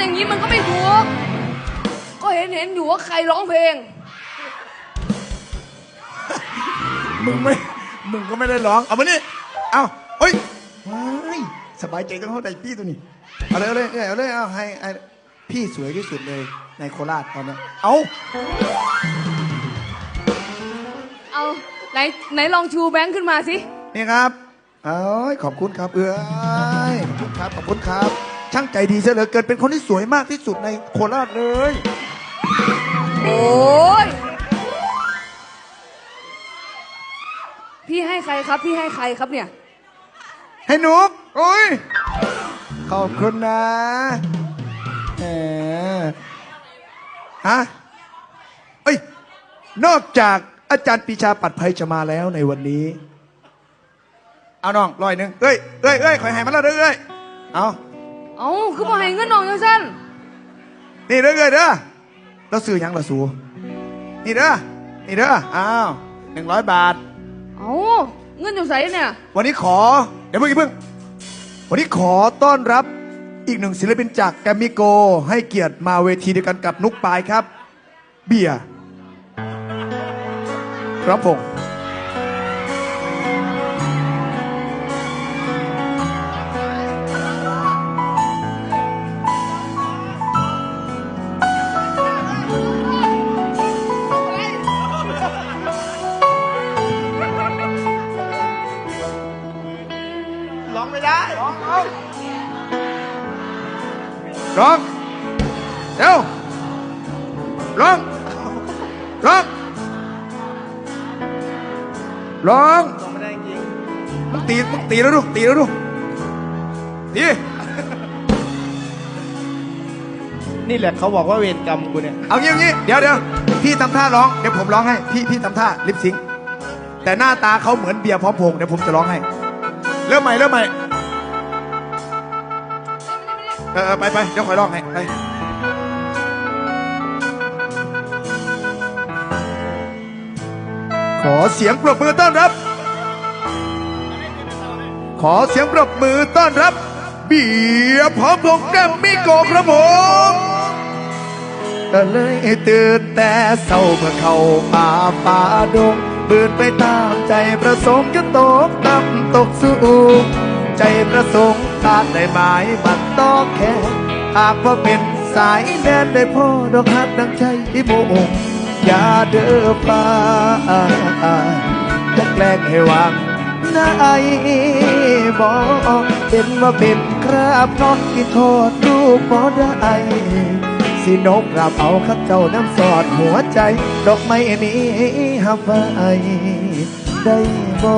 อย่างนี้มันก็ไม่ถูก ก็เห็นเห็นอยู่ว่าใครร้องเพลง มึงไม่ มึงก็ไม่ได้ร้อง เอามานี่เอาเฮ้ยว้ายสบายใจต้องเข้าใจพี่ตัวนี้ เอาเลยเอาเลย เอาเลยเอาให้ให้พี่สวยที่สุดเลยในโคราชตอนนี้ เอาเอาไหนไหนลองชูแบงค์ขึ้นมาสิ นี่ครับ เอ้ยขอบคุณครับ เอ้ยขอบคุณครับ ขอบคุณครับ ช่างใจดีเสียเหลือเกินเป็นคนที่สวยมากที่สุดในโคราชเลย โอ้ยพี่ให้ใครครับ พี่ให้ใครครับเนี่ย ให้หนุกโอ้ยขอบคุณนะแหมฮะเอ้ย นอกจากอาจารย์ปีชาปัดภัยจะมาแล้วในวันนี้ เอาน้องร้อยหนึ่งเอ้ยเอ้ยเอ้ยขอยใหายมาแล้วเด้อเอ้ยเอา เอาคือมาให้เงินน้องจังสั้นนี่เด้อเอ้ยเด้อแล้วซื้อหยังละสูนี่เด้อนี่เด้ออ้าวหนึ่งร้อยบาท เอาเงินอยู่ใสเนี่ยวันนี้ขอเดี๋ยวเพิ่งอย่าเพิ่งวันนี้ขอต้อนรับอีกหนึ่งศิลปินจากแกรมมิโก ให้เกียรติมาเวทีเดียวกันกับนุกปายครับ เบียร์ครับผม ร้องไม่ได้ร้องร้องร้องเร็วร้อง ร้อง ร้อง ร้องไม่ได้จริงมึงตีมึงตีแล้วดูตีแล้วดูตีนี่แหละเขาบอกว่าเวรกรรมกูเนี่ย เอางี้เอางี้เดี๋ยวเดี๋ยวพี่ทำท่าร้องเดี๋ยวผมร้องให้ พี่พี่ทำท่าลิปซิงค์แต่หน้าตาเขาเหมือนเบียร์พร้อมพงษ์เดี๋ยวผมจะร้องให้ เริ่มใหม่เริ่มใหม่เออเออไปไปเดี๋ยวคอยร้องให้ไปขอเสียงปรบมือต้อนรับ ขอเสียงปรบมือต้อนรับ เบียร์พร้อมพงษ์แกรมมิโกครับผม ก็เลยตื่นแต่เศร้าเมื่อเข้าป่าป่าดงบืนไปตามใจประสงค์จะตกต่ำตกสูงใจประสงค์ตาดได้หมายบัดต้องแค่หากว่าเป็นสายแดนได้พ่อดอกฮักดังใจโมงอย่าเด้อป่าจะแกล้งให้วางนายบอกเป็นว่าเป็นครับน้องกินโทษลูกบ่ได้ ที่นกรับเอาข้าเจ้าน้ำสอดหัวใจ ดอกไม้นี้หับไว้ได้บ่